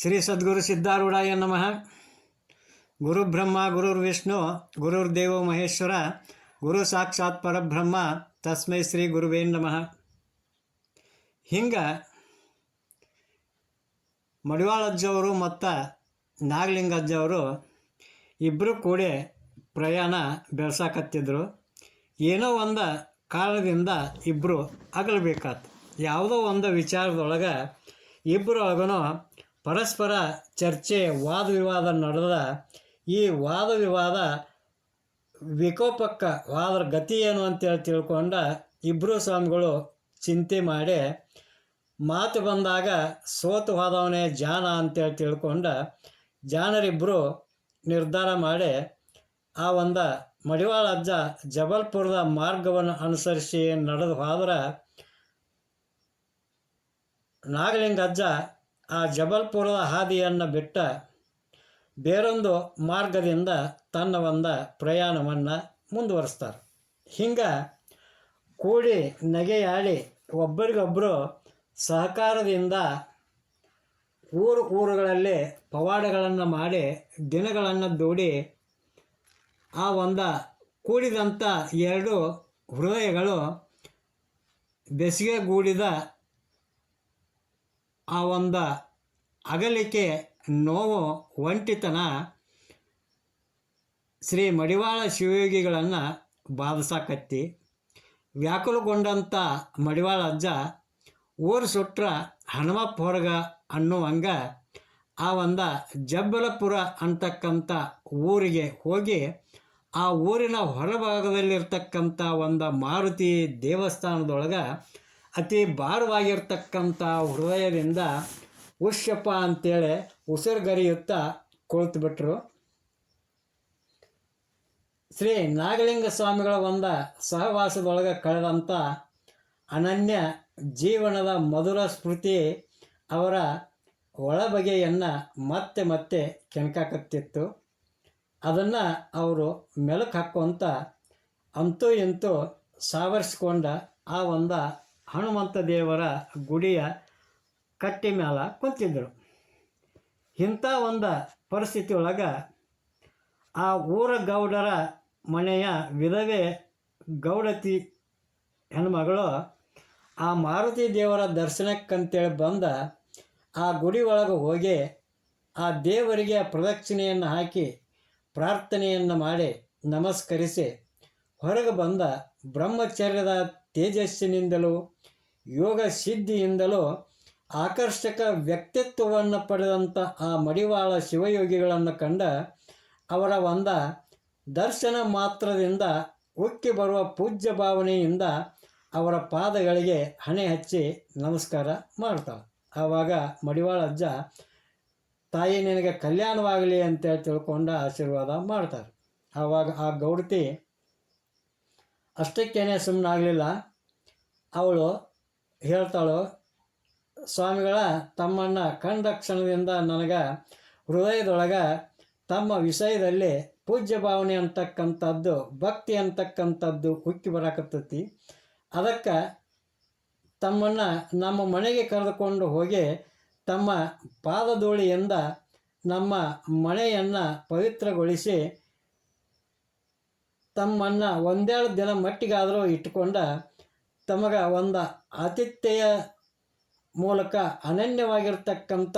ಶ್ರೀ ಸದ್ಗುರು ಸಿದ್ಧಾರೂಢಾಯ ನಮಃ. ಗುರು ಬ್ರಹ್ಮ ಗುರುರ್ ವಿಷ್ಣು ಗುರುರ್ ದೇವೋ ಮಹೇಶ್ವರ, ಗುರು ಸಾಕ್ಷಾತ್ ಪರಬ್ರಹ್ಮ, ತಸ್ಮೈ ಶ್ರೀ ಗುರುವೇ ನಮಃ. ಹಿಂಗೆ ಮಡಿವಾಳಜ್ಜವರು ಮತ್ತು ನಾಗಲಿಂಗಜ್ಜವರು ಇಬ್ಬರು ಕೂಡ ಪ್ರಯಾಣ ಬೆಳೆಸಾಕತ್ತಿದ್ರು. ಏನೋ ಒಂದು ಕಾರಣದಿಂದ ಇಬ್ಬರು ಅಗಲಬೇಕಾತು. ಯಾವುದೋ ಒಂದು ವಿಚಾರದೊಳಗೆ ಇಬ್ಬರೊಳಗೂ ಪರಸ್ಪರ ಚರ್ಚೆ ವಾದ ವಿವಾದ ನಡೆದ ಈ ವಾದ ವಿವಾದ ವಿಕೋಪಕ್ಕ ವಾದರ ಗತಿ ಏನು ಅಂತೇಳಿ ತಿಳ್ಕೊಂಡ ಇಬ್ಬರು ಸ್ವಾಮಿಗಳು ಚಿಂತೆ ಮಾಡಿ ಮಾತು ಬಂದಾಗ ಸೋತು ಹೋದವನೇ ಜಾನ ಅಂತೇಳಿ ತಿಳ್ಕೊಂಡ ಜಾನರಿಬ್ಬರು ನಿರ್ಧಾರ ಮಾಡಿ ಆ ಒಂದು ಮಡಿವಾಳ ಅಜ್ಜ ಜಬಲ್ಪುರದ ಮಾರ್ಗವನ್ನು ಅನುಸರಿಸಿ ನಡೆದು ಹೋದ್ರೆ ನಾಗಲಿಂಗ ಅಜ್ಜ ಆ ಜಬಲ್ಪುರದ ಹಾದಿಯನ್ನು ಬಿಟ್ಟ ಬೇರೊಂದು ಮಾರ್ಗದಿಂದ ತನ್ನ ಒಂದು ಪ್ರಯಾಣವನ್ನು ಮುಂದುವರಿಸ್ತಾರೆ. ಹಿಂಗೆ ಕೂಡಿ ನಗೆಯಾಡಿ ಒಬ್ಬರಿಗೊಬ್ಬರು ಸಹಕಾರದಿಂದ ಊರು ಊರುಗಳಲ್ಲಿ ಪವಾಡಗಳನ್ನು ಮಾಡಿ ದಿನಗಳನ್ನು ದೂಡಿ ಆ ಒಂದು ಕೂಡಿದಂಥ ಎರಡು ಹೃದಯಗಳು ಬೆಸಿಗೆಗೂಡಿದ ಆ ಒಂದು ಅಗಲಿಕೆ, ನೋವು, ಒಂಟಿತನ, ಶ್ರೀ ಮಡಿವಾಳ ಶಿವಯೋಗಿಗಳನ್ನು ಬಾಧಿಸಾಕತ್ತಿ. ವ್ಯಾಕುಲಗೊಂಡಂಥ ಮಡಿವಾಳ ಅಜ್ಜ, ಊರು ಸುಟ್ರ ಹನುಮಪ್ಪ ಹೊರಗ ಅನ್ನುವಂಗ, ಆ ಒಂದು ಜಬ್ಬಲಪುರ ಅಂತಕ್ಕಂಥ ಊರಿಗೆ ಹೋಗಿ, ಆ ಊರಿನ ಹೊರಭಾಗದಲ್ಲಿರ್ತಕ್ಕಂಥ ಒಂದು ಮಾರುತಿ ದೇವಸ್ಥಾನದೊಳಗೆ ಅತಿ ಭಾರವಾಗಿರ್ತಕ್ಕಂಥ ಹೃದಯದಿಂದ ಉಷ್ಯಪ್ಪ ಅಂತೇಳಿ ಉಸಿರುಗರಿಯುತ್ತಾ ಕುಳಿತುಬಿಟ್ರು. ಶ್ರೀ ನಾಗಲಿಂಗ ಸ್ವಾಮಿಗಳ ಒಂದ ಸಹವಾಸದೊಳಗೆ ಕಳೆದಂಥ ಅನನ್ಯ ಜೀವನದ ಮಧುರ ಸ್ಮೃತಿ ಅವರ ಒಳಬಗೆಯನ್ನು ಮತ್ತೆ ಮತ್ತೆ ಕೆಣಕಾಕತ್ತಿತ್ತು. ಅದನ್ನು ಅವರು ಮೆಲುಕು ಹಾಕುವಂಥ ಅಂತೂ ಇಂತೂ ಸಾವರಿಸ್ಕೊಂಡ ಆ ಒಂದು ಹನುಮಂತ ದೇವರ ಗುಡಿಯ ಕಟ್ಟಿ ಮ್ಯಾಲ ಕುಂತಿದ್ದರು ಇಂಥ ಒಂದು ಪರಿಸ್ಥಿತಿ ಒಳಗೆ ಆ ಊರ ಗೌಡರ ಮನೆಯ ವಿಧವೆ ಗೌಡತಿ ಹೆಣ್ಮಗಳು ಆ ಮಾರುತಿ ದೇವರ ದರ್ಶನಕ್ಕಂತೇಳಿ ಬಂದ ಆ ಗುಡಿ ಒಳಗೆ ಹೋಗಿ ಆ ದೇವರಿಗೆ ಪ್ರದಕ್ಷಿಣೆಯನ್ನು ಹಾಕಿ ಪ್ರಾರ್ಥನೆಯನ್ನು ಮಾಡಿ ನಮಸ್ಕರಿಸಿ ಹೊರಗೆ ಬಂದ ಬ್ರಹ್ಮಚರ್ಯದ ತೇಜಸ್ಸಿನಿಂದಲೂ ಯೋಗ ಸಿದ್ಧಿಯಿಂದಲೂ ಆಕರ್ಷಕ ವ್ಯಕ್ತಿತ್ವವನ್ನು ಪಡೆದಂಥ ಆ ಮಡಿವಾಳ ಶಿವಯೋಗಿಗಳನ್ನು ಕಂಡ ಅವರ ಒಂದ ದರ್ಶನ ಮಾತ್ರದಿಂದ ಉಕ್ಕಿ ಬರುವ ಪೂಜ್ಯ ಭಾವನೆಯಿಂದ ಅವರ ಪಾದಗಳಿಗೆ ಹಣೆ ಹಚ್ಚಿ ನಮಸ್ಕಾರ ಮಾಡ್ತಾಳೆ. ಆವಾಗ ಮಡಿವಾಳ ಅಜ್ಜ, ತಾಯಿ ನಿನಗೆ ಕಲ್ಯಾಣವಾಗಲಿ ಅಂತೇಳಿ ತಿಳ್ಕೊಂಡು ಆಶೀರ್ವಾದ ಮಾಡ್ತಾರೆ. ಆವಾಗ ಆ ಗೌಡತಿ, ಅಷ್ಟಕ್ಕೇನೆ ಸುಮ್ಮನಾಗಲಿಲ್ಲ ಅವಳು ಹೇಳ್ತಾಳು ಸ್ವಾಮಿಗಳ ತಮ್ಮನ್ನು ಕಂಡ ಕ್ಷಣದಿಂದ ನನಗೆ ಹೃದಯದೊಳಗೆ ತಮ್ಮ ವಿಷಯದಲ್ಲಿ ಪೂಜ್ಯ ಭಾವನೆ ಅಂತಕ್ಕಂಥದ್ದು, ಭಕ್ತಿ ಅಂತಕ್ಕಂಥದ್ದು ಉಕ್ಕಿ ಬರಾಕತ್ತೈತಿ. ಅದಕ್ಕೆ ತಮ್ಮನ್ನು ನಮ್ಮ ಮನೆಗೆ ಕರೆದುಕೊಂಡು ಹೋಗಿ ತಮ್ಮ ಪಾದಧೂಳಿಯಿಂದ ನಮ್ಮ ಮನೆಯನ್ನು ಪವಿತ್ರಗೊಳಿಸಿ ತಮ್ಮನ್ನು ಒಂದೆರಡು ದಿನ ಮಟ್ಟಿಗಾದರೂ ಇಟ್ಟುಕೊಂಡ ತಮಗೆ ಒಂದು ಆತಿಥ್ಯೆಯ ಮೂಲಕ ಅನನ್ಯವಾಗಿರ್ತಕ್ಕಂಥ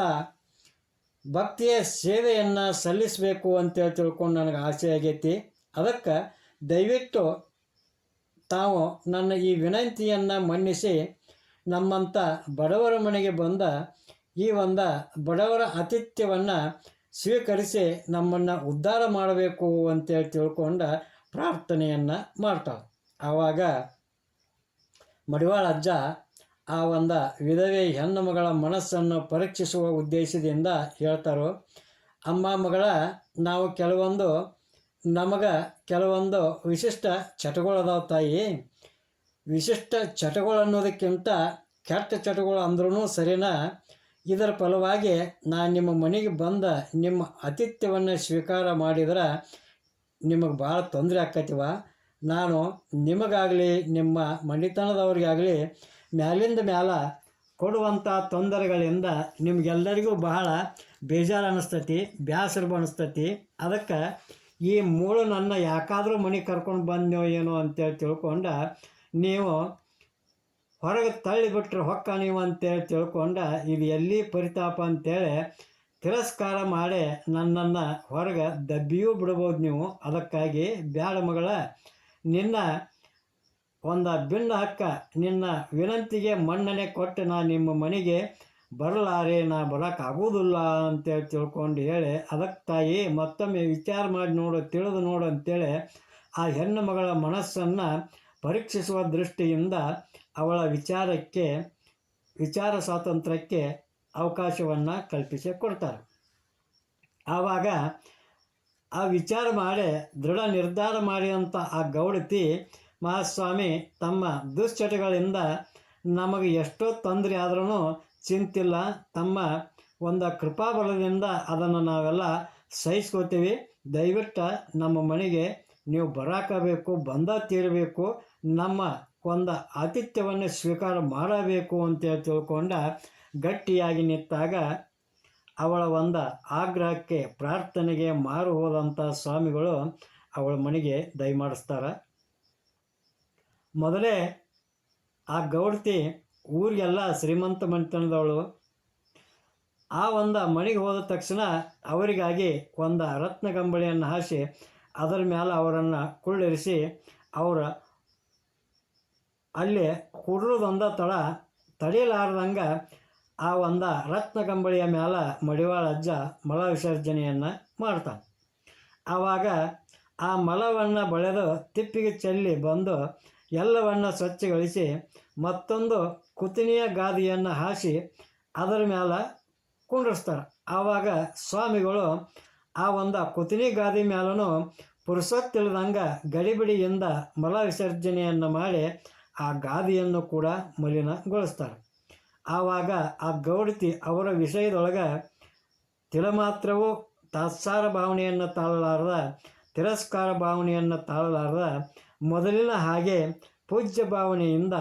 ಭಕ್ತಿಯ ಸೇವೆಯನ್ನು ಸಲ್ಲಿಸಬೇಕು ಅಂತೇಳಿ ತಿಳ್ಕೊಂಡು ನನಗೆ ಆಸೆ ಆಗೈತಿ. ಅದಕ್ಕೆ ದಯವಿಟ್ಟು ತಾವು ನನ್ನ ಈ ವಿನಂತಿಯನ್ನು ಮನ್ನಿಸಿ ನಮ್ಮಂಥ ಬಡವರ ಮನೆಗೆ ಬಂದ ಈ ಒಂದು ಬಡವರ ಆತಿಥ್ಯವನ್ನು ಸ್ವೀಕರಿಸಿ ನಮ್ಮನ್ನು ಉದ್ಧಾರ ಮಾಡಬೇಕು ಅಂತೇಳಿ ತಿಳ್ಕೊಂಡ ಪ್ರಾರ್ಥನೆಯನ್ನು ಮಾಡ್ತಾಳೆ ಆವಾಗ ಮಡಿವಾಳ ಅಜ್ಜ ಆ ಒಂದು ವಿಧವೆ ಹೆಣ್ಣು ಮಗಳ ಮನಸ್ಸನ್ನು ಪರೀಕ್ಷಿಸುವ ಉದ್ದೇಶದಿಂದ ಹೇಳ್ತಾರೋ, ಅಮ್ಮ ಮಗಳ ನಾವು ಕೆಲವೊಂದು, ನಮಗೆ ಕೆಲವೊಂದು ವಿಶಿಷ್ಟ ಚಟಗಳದಾವ ತಾಯಿ. ವಿಶಿಷ್ಟ ಚಟಗಳು ಅನ್ನೋದಕ್ಕಿಂತ ಕೆಟ್ಟ ಚಟಗಳು ಅಂದ್ರೂ ಸರಿನಾ? ಇದರ ಫಲವಾಗಿ ನಾನು ನಿಮ್ಮ ಮನೆಗೆ ಬಂದ ನಿಮ್ಮ ಆತಿಥ್ಯವನ್ನು ಸ್ವೀಕಾರ ಮಾಡಿದ್ರೆ ನಿಮಗೆ ಭಾಳ ತೊಂದರೆ ಆಕತಿವ? ನಾನು ನಿಮಗಾಗಲಿ, ನಿಮ್ಮ ಮಣಿತನದವ್ರಿಗಾಗಲಿ ಮ್ಯಾಲಿಂದ ಮ್ಯಾಲ ಕೊಡುವಂಥ ತೊಂದರೆಗಳಿಂದ ನಿಮಗೆಲ್ಲರಿಗೂ ಬಹಳ ಬೇಜಾರು ಅನ್ನಿಸ್ತೈತಿ ಬ್ಯಾಸರ ಅನ್ನಿಸ್ತತಿ ಅದಕ್ಕೆ ಈ ಮೂಳು ನನ್ನ ಯಾಕಾದರೂ ಮನೆಗೆ ಕರ್ಕೊಂಡು ಬಂದ್ನೋ ಏನೋ ಅಂತೇಳಿ ತಿಳ್ಕೊಂಡು ನೀವು ಹೊರಗೆ ತಳ್ಳಿಬಿಟ್ರೆ ಹೊಕ್ಕ ನೀವು ಅಂತೇಳಿ ತಿಳ್ಕೊಂಡ ಇದು ಎಲ್ಲಿ ಪರಿತಾಪ ಅಂತೇಳಿ ತಿರಸ್ಕಾರ ಮಾಡಿ ನನ್ನನ್ನು ಹೊರಗೆ ದಬ್ಬಿಯೂ ಬಿಡ್ಬೋದು ನೀವು. ಅದಕ್ಕಾಗಿ ಬ್ಯಾಡ ಮಗಳ, ನಿನ್ನ ಒಂದು ಬಿಣ್ಣ ಹಕ್ಕ, ನಿನ್ನ ವಿನಂತಿಗೆ ಮನ್ನಣೆ ಕೊಟ್ಟು ನಾ ನಿಮ್ಮ ಮನೆಗೆ ಬರಲಾರೆ, ನಾ ಬರೋಕ್ಕಾಗೋದಿಲ್ಲ ಅಂತೇಳಿ ತಿಳ್ಕೊಂಡು ಹೇಳಿ ಅದಕ್ಕೆ ತಾಯಿ ಮತ್ತೊಮ್ಮೆ ವಿಚಾರ ಮಾಡಿ ನೋಡು, ತಿಳಿದು ನೋಡು ಅಂತೇಳಿ ಆ ಹೆಣ್ಣು ಮಗಳ ಮನಸ್ಸನ್ನು ಪರೀಕ್ಷಿಸುವ ದೃಷ್ಟಿಯಿಂದ ಅವಳ ವಿಚಾರಕ್ಕೆ, ವಿಚಾರ ಸ್ವಾತಂತ್ರ್ಯಕ್ಕೆ ಅವಕಾಶವನ್ನು ಕಲ್ಪಿಸಿ ಕೊಡ್ತಾರೆ. ಆವಾಗ ಆ ವಿಚಾರ ಮಾಡಿ, ದೃಢ ನಿರ್ಧಾರ ಮಾಡಿದಂಥ ಆ ಗೌಡತಿ ಮಹಾಸ್ವಾಮಿ, ತಮ್ಮ ದುಶ್ಚಟಗಳಿಂದ ನಮಗೆ ಎಷ್ಟೋ ತೊಂದರೆ ಆದ್ರೂ ಚಿಂತಿಲ್ಲ. ತಮ್ಮ ಒಂದು ಕೃಪಾಬಲದಿಂದ ಅದನ್ನು ನಾವೆಲ್ಲ ಸಹಿಸ್ಕೋತೀವಿ. ದಯವಿಟ್ಟು ನಮ್ಮ ಮನೆಗೆ ನೀವು ಬರಾಕಬೇಕು, ಬಂದ ತೀರಬೇಕು. ನಮ್ಮ ಒಂದು ಆತಿಥ್ಯವನ್ನು ಸ್ವೀಕಾರ ಮಾಡಬೇಕು ಅಂತೇಳಿ ತಿಳ್ಕೊಂಡ ಗಟ್ಟಿಯಾಗಿ ನಿಂತಾಗ ಅವಳ ಒಂದು ಆಗ್ರಹಕ್ಕೆ ಪ್ರಾರ್ಥನೆಗೆ ಮಾರು ಹೋದಂಥ ಸ್ವಾಮಿಗಳು ಅವಳ ಮನೆಗೆ ದಯಮಾಡಿಸ್ತಾರೆ. ಮೊದಲೇ ಆ ಗೌಡತಿ ಊರಿಗೆಲ್ಲ ಶ್ರೀಮಂತ ಮನೆತನದವಳು. ಆ ಒಂದು ಮನೆಗೆ ಹೋದ ತಕ್ಷಣ ಅವರಿಗಾಗಿ ಒಂದು ರತ್ನಗಂಬಳಿಯನ್ನು ಹಾಸಿ ಅದರ ಮೇಲೆ ಅವರನ್ನು ಕುಳ್ಳಿರಿಸಿ ಅವರ ಅಲ್ಲಿ ಕುಡ್ರದೊಂದ ತಳ ತಡೆಯಲಾರ್ದಂಗೆ ಆ ಒಂದು ರತ್ನಗಂಬಳಿಯ ಮೇಲೆ ಮಡಿವಾಳ ಅಜ್ಜ ಮಲ ವಿಸರ್ಜನೆಯನ್ನು ಮಾಡ್ತಾನೆ. ಆವಾಗ ಆ ಮಲವನ್ನು ಬಳೆದು ತಿಪ್ಪಿಗೆ ಚೆಲ್ಲಿ ಬಂದು ಎಲ್ಲವನ್ನು ಸ್ವಚ್ಛಗೊಳಿಸಿ ಮತ್ತೊಂದು ಕುತಿನಿಯ ಗಾದಿಯನ್ನು ಹಾಸಿ ಅದರ ಮೇಲೆ ಕುಂಡ್ರಿಸ್ತಾರೆ. ಆವಾಗ ಸ್ವಾಮಿಗಳು ಆ ಒಂದು ಕುತಿನಿ ಗಾದಿ ಮೇಲೂ ತಿಳಿದಂಗೆ ಗಡಿಬಿಡಿಯಿಂದ ಮಲ ವಿಸರ್ಜನೆಯನ್ನು ಮಾಡಿ ಆ ಗಾದಿಯನ್ನು ಕೂಡ ಮಲಿನಗೊಳಿಸ್ತಾರೆ. ಆವಾಗ ಆ ಗೌಡತಿ ಅವರ ವಿಷಯದೊಳಗೆ ತಿಳಮಾತ್ರವೂ ತಾತ್ಸಾರ ಭಾವನೆಯನ್ನು ತಾಳಲಾರದ, ತಿರಸ್ಕಾರ ಭಾವನೆಯನ್ನು ತಾಳಲಾರದ ಮೊದಲಿನ ಹಾಗೆ ಪೂಜ್ಯ ಭಾವನೆಯಿಂದ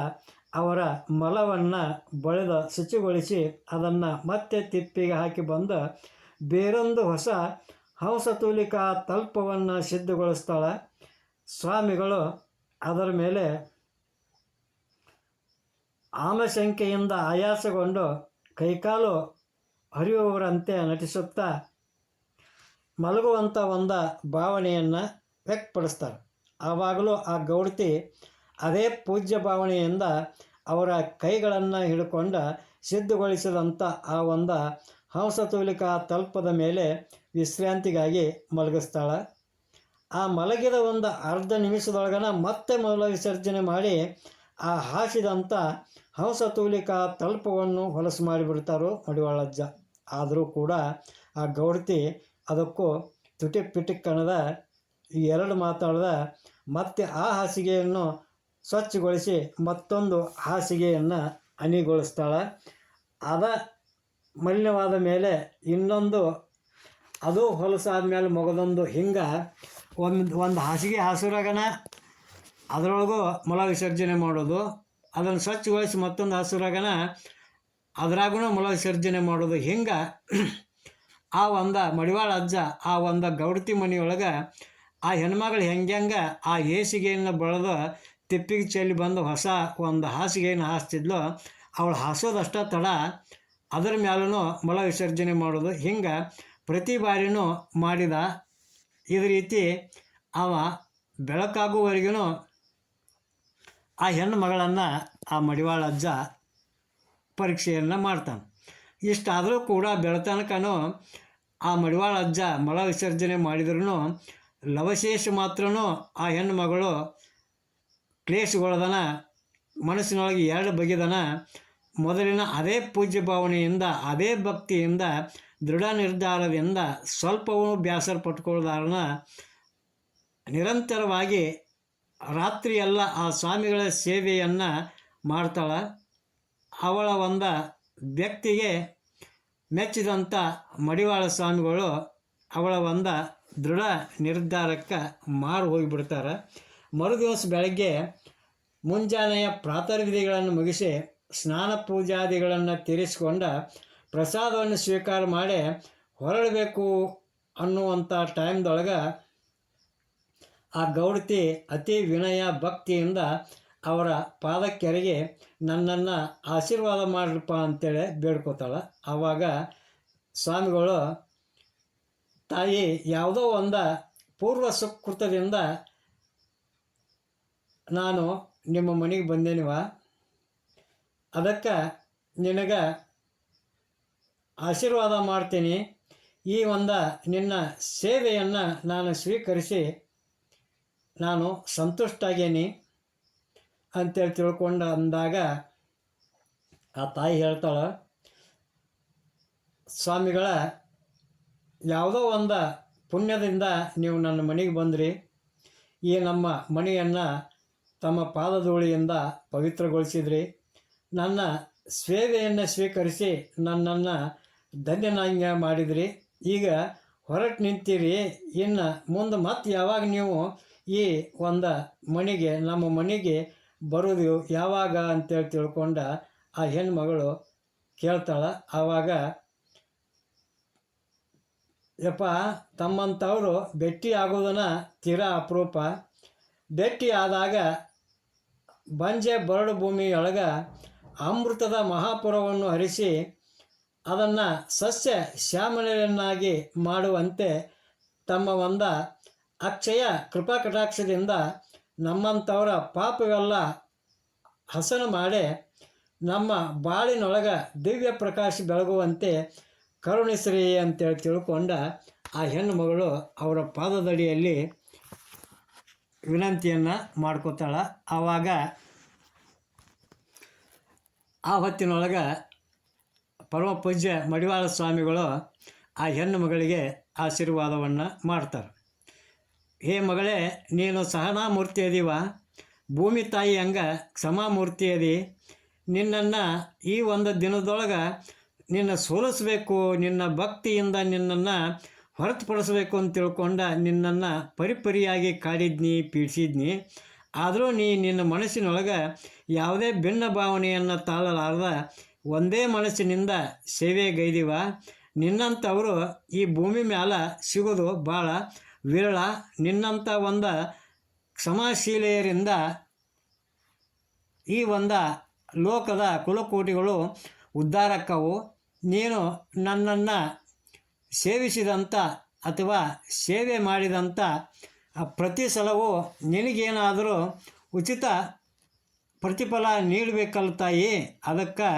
ಅವರ ಮಲವನ್ನು ಬಳೆದ ಶುಚಿಗೊಳಿಸಿ ಅದನ್ನು ಮತ್ತೆ ತಿಪ್ಪಿಗೆ ಹಾಕಿ ಬಂದು ಬೇರೊಂದು ಹೊಸ ಹಂಸತೂಲಿಕಾ ತಲ್ಪವನ್ನು ಸಿದ್ಧಗೊಳಿಸ್ತಾಳೆ. ಸ್ವಾಮಿಗಳು ಅದರ ಮೇಲೆ ಆಮಶಂಕೆಯಿಂದ ಆಯಾಸಗೊಂಡು ಕೈಕಾಲು ಹರಿಯುವವರಂತೆ ನಟಿಸುತ್ತಾ ಮಲಗುವಂಥ ಒಂದು ಭಾವನೆಯನ್ನು ವ್ಯಕ್ತಪಡಿಸ್ತಾರೆ. ಆವಾಗಲೂ ಆ ಗೌಡತಿ ಅದೇ ಪೂಜ್ಯ ಭಾವನೆಯಿಂದ ಅವರ ಕೈಗಳನ್ನು ಹಿಡ್ಕೊಂಡ ಸಿದ್ಧಗೊಳಿಸಿದಂಥ ಆ ಒಂದು ಹಂಸತೂಲಿಕಾ ತಲ್ಪದ ಮೇಲೆ ವಿಶ್ರಾಂತಿಗಾಗಿ ಮಲಗಿಸ್ತಾಳೆ. ಆ ಮಲಗಿದ ಒಂದು ಅರ್ಧ ನಿಮಿಷದೊಳಗನ ಮತ್ತೆ ಮಲ ವಿಸರ್ಜನೆ ಮಾಡಿ ಆ ಹಾಸಿದಂಥ ಹಂಸತೂಲಿಕಾ ತಲ್ಪವನ್ನು ಹೊಲಸು ಮಾಡಿಬಿಡ್ತಾರೋ ಮಡಿವಾಳಜ್ಜ ಆದರೂ ಕೂಡ ಆ ಗೌಡತಿ ಅದಕ್ಕೂ ತುಟಿ ಪಿಟಿಕ್ ಕಣದ ಎರಡು ಮಾತಾಡ್ದ ಮತ್ತೆ ಆ ಹಾಸಿಗೆಯನ್ನು ಸ್ವಚ್ಛಗೊಳಿಸಿ ಮತ್ತೊಂದು ಹಾಸಿಗೆಯನ್ನು ಅಣಿಗೊಳಿಸ್ತಾಳೆ ಅದ ಮಲಿನವಾದ ಮೇಲೆ ಇನ್ನೊಂದು, ಅದು ಹೊಲಸಾದ ಮೇಲೆ ಮೊಗದೊಂದು ಹಿಂಗೆ ಒಂದು ಒಂದು ಹಾಸಿಗೆ ಹಾಸುರಾಗನ, ಅದರೊಳಗೂ ಮೊಲ ವಿಸರ್ಜನೆ ಮಾಡೋದು. ಅದನ್ನು ಸ್ವಚ್ಛಗೊಳಿಸಿ ಮತ್ತೊಂದು ಹಸುರಾಗನ ಅದ್ರಾಗೂ ಮೊಲ ವಿಸರ್ಜನೆ ಮಾಡೋದು. ಹಿಂಗೆ ಆ ಒಂದು ಮಡಿವಾಳ ಅಜ್ಜ, ಆ ಒಂದು ಗೌಡತಿ ಮನೆಯೊಳಗೆ ಆ ಹೆಣ್ಮಗಳು ಹೆಂಗೆ ಆ ಹೇಸಿಗೆಯನ್ನು ಬೆಳೆದು ತಿಪ್ಪಿಗೆ ಚೆಲ್ಲಿ ಬಂದು ಹೊಸ ಒಂದು ಹಾಸಿಗೆಯನ್ನು ಹಾಸ್ತಿದ್ಲು, ಅವಳು ಹಾಸೋದಷ್ಟೇ ತಡ. ಅದರ ಮೇಲೂ ಮಲ ವಿಸರ್ಜನೆ ಮಾಡೋದು. ಹಿಂಗೆ ಪ್ರತಿ ಬಾರಿನೂ ಮಾಡಿದ ಇದೇ ರೀತಿ ಅವ ಬೆಳಕಾಗುವವರೆಗೂ ಆ ಹೆಣ್ಣು ಮಗಳನ್ನು ಆ ಮಡಿವಾಳ ಅಜ್ಜ ಪರೀಕ್ಷೆಯನ್ನು ಮಾಡ್ತಾನೆ. ಇಷ್ಟಾದರೂ ಕೂಡ ಬೆಳತನಕನೂ ಆ ಮಡಿವಾಳ ಅಜ್ಜ ಮಲ ವಿಸರ್ಜನೆ ಮಾಡಿದ್ರೂ ಲವಶೇಷ ಮಾತ್ರನೂ ಆ ಹೆಣ್ಣು ಮಗಳು ಕ್ಲೇಶಗೊಳ್ದನ, ಮನಸ್ಸಿನೊಳಗೆ ಎರಡು ಬಗೆದನ. ಮೊದಲಿನ ಅದೇ ಪೂಜ್ಯ ಭಾವನೆಯಿಂದ, ಅದೇ ಭಕ್ತಿಯಿಂದ, ದೃಢ ನಿರ್ಧಾರದಿಂದ ಸ್ವಲ್ಪವೂ ಬೇಸರ ಪಟ್ಕೊಳ್ಳದಾರನ ನಿರಂತರವಾಗಿ ರಾತ್ರಿಯೆಲ್ಲ ಆ ಸ್ವಾಮಿಗಳ ಸೇವೆಯನ್ನು ಮಾಡ್ತಾಳೆ. ಅವಳ ಒಂದು ವ್ಯಕ್ತಿಗೆ ಮೆಚ್ಚಿದಂಥ ಮಡಿವಾಳ ಸ್ವಾಮಿಗಳು ಅವಳ ಒಂದು ದೃಢ ನಿರ್ಧಾರಕ್ಕೆ ಮಾರು ಹೋಗಿಬಿಡ್ತಾರೆ. ಮರುದಿವಸ ಬೆಳಗ್ಗೆ ಮುಂಜಾನೆಯ ಪ್ರಾತರ್ವಿಧಿಗಳನ್ನು ಮುಗಿಸಿ ಸ್ನಾನ ಪೂಜಾದಿಗಳನ್ನು ತೀರಿಸಿಕೊಂಡ ಪ್ರಸಾದವನ್ನು ಸ್ವೀಕಾರ ಮಾಡಿ ಹೊರಡಬೇಕು ಅನ್ನುವಂಥ ಟೈಮ್ದೊಳಗೆ ಆ ಗೌಡತಿ ಅತಿ ವಿನಯ ಭಕ್ತಿಯಿಂದ ಅವರ ಪಾದಕ್ಕೆರೆಗೆ ನನ್ನನ್ನು ಆಶೀರ್ವಾದ ಮಾಡ್ರಪ್ಪ ಅಂತೇಳಿ ಬೇಡ್ಕೋತಾಳೆ. ಆವಾಗ ಸ್ವಾಮಿಗಳು ತಾಯಿ ಯಾವುದೋ ಒಂದು ಪೂರ್ವ ಸುಕೃತದಿಂದ ನಾನು ನಿಮ್ಮ ಮನೆಗೆ ಬಂದೇನಿವ? ಅದಕ್ಕೆ ನಿನಗೆ ಆಶೀರ್ವಾದ ಮಾಡ್ತೀನಿ. ಈ ಒಂದು ನಿನ್ನ ಸೇವೆಯನ್ನು ನಾನು ಸ್ವೀಕರಿಸಿ ನಾನು ಸಂತುಷ್ಟಾಗೇನಿ ಅಂತೇಳಿ ತಿಳ್ಕೊಂಡು ಅಂದಾಗ ಆ ತಾಯಿ ಹೇಳ್ತಾಳೆ, ಸ್ವಾಮಿಗಳ ಯಾವುದೋ ಒಂದು ಪುಣ್ಯದಿಂದ ನೀವು ನನ್ನ ಮನೆಗೆ ಬಂದ್ರಿ. ಈ ನಮ್ಮ ಮನೆಯನ್ನು ತಮ್ಮ ಪಾದಧೂಳಿಯಿಂದ ಪವಿತ್ರಗೊಳಿಸಿದ್ರಿ. ನನ್ನ ಸೇವೆಯನ್ನು ಸ್ವೀಕರಿಸಿ ನನ್ನನ್ನು ಧನ್ಯನಾಂಗ ಮಾಡಿದ್ರಿ. ಈಗ ಹೊರಟು ನಿಂತೀರಿ. ಇನ್ನು ಮುಂದೆ ಮತ್ತೆ ಯಾವಾಗ ನೀವು ಈ ಒಂದು ಮನೆಗೆ, ನಮ್ಮ ಮನೆಗೆ ಬರೋದು? ಯಾವಾಗ ಅಂತೇಳಿ ತಿಳ್ಕೊಂಡ ಆ ಹೆಣ್ಮಗಳು ಕೇಳ್ತಾಳೆ. ಆವಾಗ ಯಪ್ಪ ತಮ್ಮಂಥವರು ಭೇಟಿ ಆಗೋದನ್ನ ತೀರಾ ಅಪರೂಪ. ಭೇಟಿ ಆದಾಗ ಬಂಜೆ ಬರಡು ಭೂಮಿಯೊಳಗೆ ಅಮೃತದ ಮಹಾಪುರವನ್ನು ಹರಿಸಿ ಅದನ್ನು ಸಸ್ಯ ಶ್ಯಾಮಲೆಯನ್ನಾಗಿ ಮಾಡುವಂತೆ ತಮ್ಮ ಒಂದ ಅಕ್ಷಯ ಕೃಪಾ ಕಟಾಕ್ಷದಿಂದ ನಮ್ಮಂಥವರ ಪಾಪವೆಲ್ಲ ಹಸನು ಮಾಡಿ ನಮ್ಮ ಬಾಳಿನೊಳಗೆ ದಿವ್ಯ ಪ್ರಕಾಶ ಬೆಳಗುವಂತೆ ಕರುಣಿಸ್ರಿ ಅಂತೇಳಿ ತಿಳ್ಕೊಂಡ ಆ ಹೆಣ್ಣು ಮಗಳು ಅವರ ಪಾದದಡಿಯಲ್ಲಿ ವಿನಂತಿಯನ್ನು ಮಾಡ್ಕೋತಾಳ. ಆವಾಗ ಆ ಹೊತ್ತಿನೊಳಗೆ ಪರಮ ಪೂಜ್ಯ ಮಡಿವಾಳ ಸ್ವಾಮಿಗಳು ಆ ಹೆಣ್ಣು ಮಗಳಿಗೆ ಆಶೀರ್ವಾದವನ್ನು ಮಾಡ್ತಾರೆ. ಹೇ ಮಗಳೇ, ನೀನು ಸಹನಾ ಮೂರ್ತಿ ಅದೀವ ಭೂಮಿ ತಾಯಿ ಹಂಗ ಕ್ಷಮಾಮೂರ್ತಿ ಅದಿ ನಿನ್ನನ್ನು ಈ ಒಂದು ದಿನದೊಳಗೆ ನಿನ್ನ ಸೋಲಿಸ್ಬೇಕು, ನಿನ್ನ ಭಕ್ತಿಯಿಂದ ನಿನ್ನನ್ನು ಹೊರತುಪಡಿಸ್ಬೇಕು ಅಂತ ತಿಳ್ಕೊಂಡ ನಿನ್ನನ್ನು ಪರಿಪರಿಯಾಗಿ ಕಾಡಿದ್ನಿ, ಪೀಡಿಸಿದ್ನಿ. ಆದರೂ ನೀ ನಿನ್ನ ಮನಸ್ಸಿನೊಳಗೆ ಯಾವುದೇ ಭಿನ್ನ ಭಾವನೆಯನ್ನು ತಾಳಲಾರದ ಒಂದೇ ಮನಸ್ಸಿನಿಂದ ಸೇವೆಗೈದಿವ. ನಿನ್ನಂಥವರು ಈ ಭೂಮಿ ಮ್ಯಾಲ ಸಿಗೋದು ಭಾಳ ವಿರಳ. ನಿನ್ನಂಥ ಒಂದು ಕ್ಷಮಾಶೀಲೆಯರಿಂದ ಈ ಒಂದು ಲೋಕದ ಕುಲಕೋಟಿಗಳು ಉದ್ಧಾರಕ್ಕವು. ನೀನು ನನ್ನನ್ನು ಸೇವಿಸಿದಂಥ ಅಥವಾ ಸೇವೆ ಮಾಡಿದಂಥ ಪ್ರತಿ ಸಲವೂ ನಿನಗೇನಾದರೂ ಉಚಿತ ಪ್ರತಿಫಲ ನೀಡಬೇಕಲ್ಲ ತಾಯಿ ಅದಕ್ಕೆ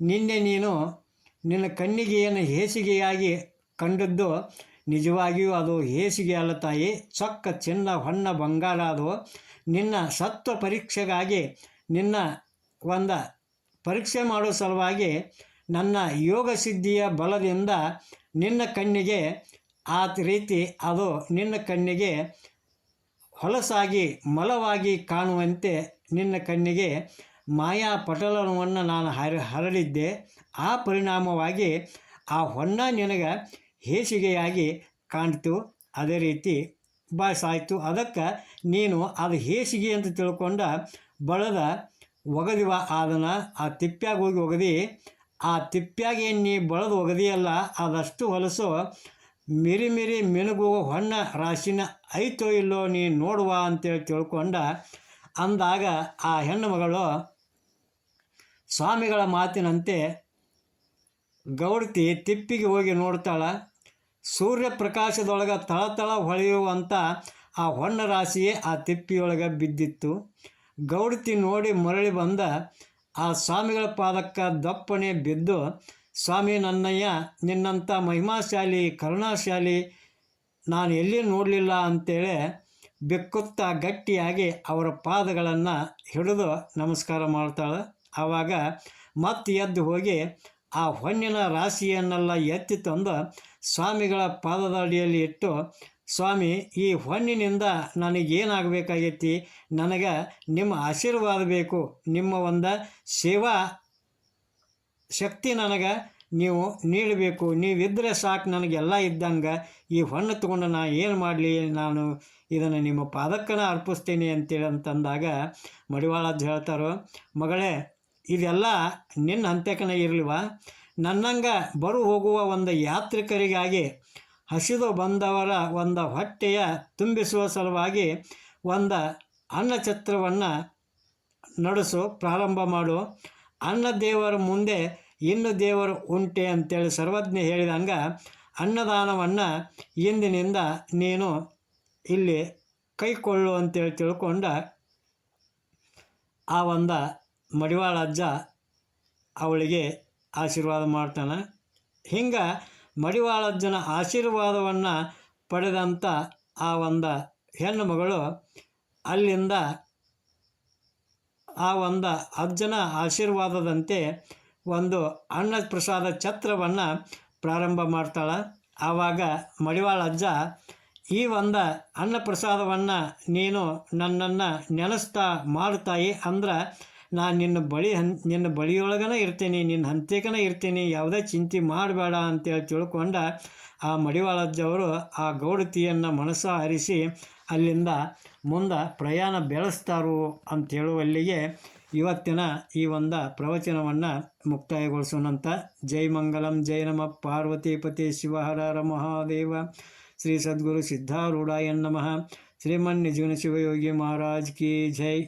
ನಿನ್ನೆ ನೀನು ನಿನ್ನ ಕಣ್ಣಿಗೆ ಏನು ಹೇಸಿಗೆಯಾಗಿ ಕಂಡದ್ದು ನಿಜವಾಗಿಯೂ ಅದು ಹೇಸಿಗೆ ಅಲ್ಲ ತಾಯಿ. ಚೊಕ್ಕ, ಚಿನ್ನ, ಹೊನ್ನ, ಬಂಗಾರ ಅದು ನಿನ್ನ ಸತ್ವ ಪರೀಕ್ಷೆಗಾಗಿ ನಿನ್ನ ಒಂದು ಪರೀಕ್ಷೆ ಮಾಡೋ ಸಲುವಾಗಿ ನನ್ನ ಯೋಗ ಸಿದ್ಧಿಯ ಬಲದಿಂದ ನಿನ್ನ ಕಣ್ಣಿಗೆ ಆ ರೀತಿ ಅದು ನಿನ್ನ ಕಣ್ಣಿಗೆ ಹೊಲಸಾಗಿ, ಮಲವಾಗಿ ಕಾಣುವಂತೆ ನಿನ್ನ ಕಣ್ಣಿಗೆ ಮಾಯಾ ಪಟಲವನ್ನು ನಾನು ಹರ, ಹರಡಿದ್ದೆ. ಆ ಪರಿಣಾಮವಾಗಿ ಆ ಹೊನ್ನ ನಿನಗೆ ಹೇಸಿಗೆಯಾಗಿ ಕಾಣ್ತು. ಅದೇ ರೀತಿ ಬಾಸಾಯ್ತು ಅದಕ್ಕೆ ನೀನು ಅದು ಹೇಸಿಗೆ ಅಂತ ತಿಳ್ಕೊಂಡ ಬಳದ ಒಗದಿವ ಆದನ, ಆ ತಿಪ್ಪ್ಯಾಗ ಹೋಗಿ ಒಗದಿ ಆ ತಿಪ್ಪ್ಯಾಗ ಎಣ್ಣೆ ಬಳದು ಒಗದಿಯಲ್ಲ, ಅದಷ್ಟು ಹೊಲಸು. ಮಿರಿ ಮಿರಿ ಮಿನುಗುವ ಹೊನ್ನ ರಾಶಿನ ಐತೋ ಇಲ್ಲೋ ನೀ ನೋಡುವ ಅಂತೇಳಿ ತಿಳ್ಕೊಂಡ ಅಂದಾಗ ಆ ಹೆಣ್ಣು ಮಗಳು ಸ್ವಾಮಿಗಳ ಮಾತಿನಂತೆ ಗೌಡತಿ ತಿಪ್ಪಿಗೆ ಹೋಗಿ ನೋಡ್ತಾಳ. ಸೂರ್ಯಪ್ರಕಾಶದೊಳಗೆ ತಳತಳ ಹೊಳೆಯುವಂಥ ಆ ಹೊನ್ನ ರಾಶಿಯೇ ಆ ತಿಪ್ಪಿಯೊಳಗೆ ಬಿದ್ದಿತ್ತು. ಗೌಡತಿ ನೋಡಿ ಮರಳಿ ಬಂದ ಆ ಸ್ವಾಮಿಗಳ ಪಾದಕ್ಕೆ ದಪ್ಪನೆ ಬಿದ್ದು, ಸ್ವಾಮಿ ನನ್ನಯ್ಯ, ನಿನ್ನಂಥ ಮಹಿಮಾಶಾಲಿ, ಕರುಣಾಶಾಲಿ, ನಾನು ಎಲ್ಲಿ ನೋಡಲಿಲ್ಲ ಅಂತೇಳಿ ಬೆಕ್ಕುತ್ತಾ ಗಟ್ಟಿಯಾಗಿ ಅವರ ಪಾದಗಳನ್ನು ಹಿಡಿದು ನಮಸ್ಕಾರ ಮಾಡ್ತಾಳೆ. ಆವಾಗ ಮತ್ತೆ ಎದ್ದು ಹೋಗಿ ಆ ಹೊನ್ನಿನ ರಾಶಿಯನ್ನೆಲ್ಲ ಎತ್ತಿ ತಂದು ಸ್ವಾಮಿಗಳ ಪಾದದ ಅಡಿಯಲ್ಲಿ ಇಟ್ಟು ಸ್ವಾಮಿ, ಈ ಹೊನ್ನಿನಿಂದ ನನಗೇನಾಗಬೇಕಾಗೈತಿ? ನನಗೆ ನಿಮ್ಮ ಆಶೀರ್ವಾದ ಬೇಕು. ನಿಮ್ಮ ಒಂದು ಸೇವಾ ಶಕ್ತಿ ನನಗೆ ನೀವು ನೀಡಬೇಕು. ನೀವಿದ್ದರೆ ಸಾಕು ನನಗೆಲ್ಲ ಇದ್ದಂಗೆ. ಈ ಹೊಣ್ಣು ತೊಗೊಂಡು ನಾ ಏನು ಮಾಡಲಿ? ನಾನು ಇದನ್ನು ನಿಮ್ಮ ಪಾದಕ್ಕನ ಅರ್ಪಿಸ್ತೀನಿ ಅಂತೇಳಿ ಅಂತಂದಾಗ ಮಡಿವಾಳದ್ದು ಹೇಳ್ತಾರೋ, ಮಗಳೇ ಇದೆಲ್ಲ ನಿನ್ನ ಅಂತ್ಯಕನ ಇರಲಿವ? ನನ್ನಂಗೆ ಬರು ಹೋಗುವ ಒಂದು ಯಾತ್ರಿಕರಿಗಾಗಿ ಹಸಿದು ಬಂದವರ ಒಂದು ಹೊಟ್ಟೆಯ ತುಂಬಿಸುವ ಸಲುವಾಗಿ ಒಂದು ಅನ್ನಛತ್ರವನ್ನು ನಡೆಸು, ಪ್ರಾರಂಭ ಮಾಡು. ಅನ್ನ ದೇವರ ಮುಂದೆ, ಇನ್ನು ದೇವರು ಉಂಟೆ ಅಂತೇಳಿ ಸರ್ವಜ್ಞ ಹೇಳಿದಂಗೆ ಅನ್ನದಾನವನ್ನು ಇಂದಿನಿಂದ ನೀನು ಇಲ್ಲಿ ಕೈಕೊಳ್ಳು ಅಂತೇಳಿ ತಿಳ್ಕೊಂಡ ಆ ಒಂದು ಮಡಿವಾಳ ಅಜ್ಜ ಅವಳಿಗೆ ಆಶೀರ್ವಾದ ಮಾಡ್ತಾನೆ. ಹಿಂಗೆ ಮಡಿವಾಳಜ್ಜನ ಆಶೀರ್ವಾದವನ್ನು ಪಡೆದಂಥ ಆ ಒಂದು ಹೆಣ್ಣು ಮಗಳು ಅಲ್ಲಿಂದ ಆ ಒಂದು ಅಜ್ಜನ ಆಶೀರ್ವಾದದಂತೆ ಒಂದು ಅನ್ನ ಪ್ರಸಾದ ಛತ್ರವನ್ನು ಪ್ರಾರಂಭ ಮಾಡ್ತಾಳೆ. ಆವಾಗ ಮಡಿವಾಳ ಅಜ್ಜ ಈ ಒಂದು ಅನ್ನ ಪ್ರಸಾದವನ್ನು ನೀನು ನನ್ನನ್ನು ನೆನೆಸ್ತಾ ಮಾಡ್ತಾಯಿ ಅಂದ್ರೆ ನಾನು ನಿನ್ನ ಬಳಿ ಹನ್, ನಿನ್ನ ಬಳಿಯೊಳಗನ ಇರ್ತೀನಿ, ನಿನ್ನ ಹಂತೇಕನ ಇರ್ತೀನಿ, ಯಾವುದೇ ಚಿಂತೆ ಮಾಡಬೇಡ ಅಂತೇಳಿ ತಿಳ್ಕೊಂಡ ಆ ಮಡಿವಾಳದ್ದವರು ಆ ಗೌಡತಿಯನ್ನು ಮನಸ್ಸ ಹರಿಸಿ ಅಲ್ಲಿಂದ ಮುಂದೆ ಪ್ರಯಾಣ ಬೆಳೆಸ್ತಾರು ಅಂತ ಹೇಳುವಲ್ಲಿಗೆ ಇವತ್ತಿನ ಈ ಒಂದು ಪ್ರವಚನವನ್ನು ಮುಕ್ತಾಯಗೊಳಿಸೋಣಂತ. ಜೈ ಮಂಗಲಂ, ಜೈ ನಮ. ಪಾರ್ವತಿಪತಿ ಶಿವಹರ ಮಹಾದೇವ. ಶ್ರೀ ಸದ್ಗುರು ಸಿದ್ಧಾರೂಢಾಯ ನಮಃ. ಶ್ರೀಮನ್ ನಿಜಗುಣ ಶಿವಯೋಗಿ ಮಹಾರಾಜ್ ಕಿ ಜೈ.